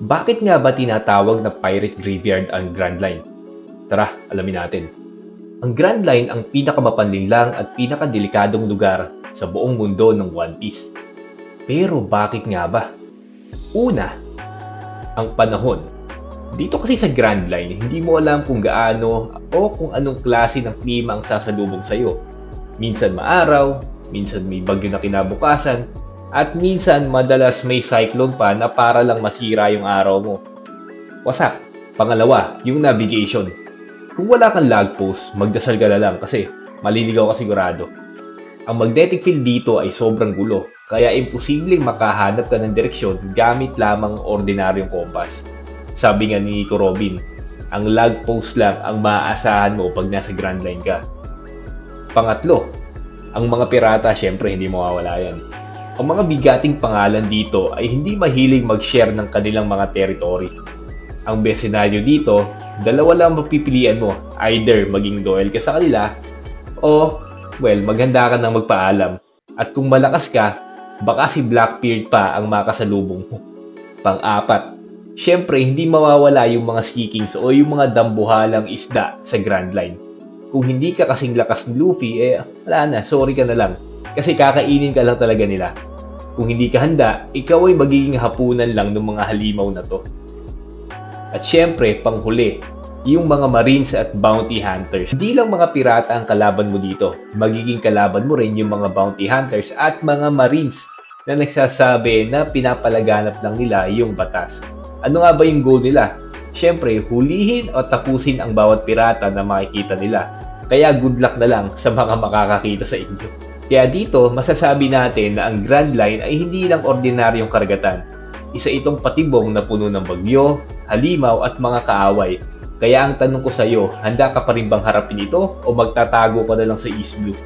Bakit nga ba tinatawag na Pirate Graveyard ang Grand Line? Tara, alamin natin. Ang Grand Line ang pinakamapanlinlang at pinakadelikadong lugar sa buong mundo ng One Piece. Pero bakit nga ba? Una, ang panahon. Dito kasi sa Grand Line, hindi mo alam kung gaano o kung anong klase ng klima ang sasalubong sa'yo. Minsan maaraw, minsan may bagyo na kinabukasan, at minsan madalas may cyclone pa na para lang masira yung araw mo. Wasak. Pangalawa, yung navigation. Kung wala kang lag post, magdasal ka na lang kasi maliligaw ka sigurado. Ang magnetic field dito ay sobrang gulo, kaya imposibleng makahanap ka ng direksyon gamit lamang ang ordinaryong kompas. Sabi nga ni Nico Robin, ang lag post lang ang maaasahan mo pag nasa Grand Line ka. Pangatlo, ang mga pirata syempre hindi mawawala yan. Ang mga bigating pangalan dito ay hindi mahilig mag-share ng kanilang mga territory. Ang best dito, dalawa lang mapipilian mo. Either maging loyal ka sa kanila o, well, maghanda ka ng magpaalam. At kung malakas ka, baka si Blackbeard pa ang makasalubong mo. Pang-apat, syempre hindi mawawala yung mga sea kings o yung mga dambuhalang isda sa Grand Line. Kung hindi ka kasing lakas ni Luffy, eh wala na, sorry ka na lang. Kasi kakainin ka lang talaga nila. Kung hindi ka handa, ikaw ay magiging hapunan lang ng mga halimaw na to. At syempre, panghuli, yung mga marines at bounty hunters. Hindi lang mga pirata ang kalaban mo dito. Magiging kalaban mo rin yung mga bounty hunters at mga marines na nagsasabi na pinapalaganap lang nila yung batas. Ano nga ba yung goal nila? Syempre, hulihin o tapusin ang bawat pirata na makikita nila. Kaya good luck na lang sa mga makakakita sa inyo. Kaya dito, masasabi natin na ang Grand Line ay hindi lang ordinaryong karagatan. Isa itong patibong na puno ng bagyo, halimaw at mga kaaway. Kaya ang tanong ko sa iyo, handa ka pa rin bang harapin ito o magtatago ka na lang sa East Blue?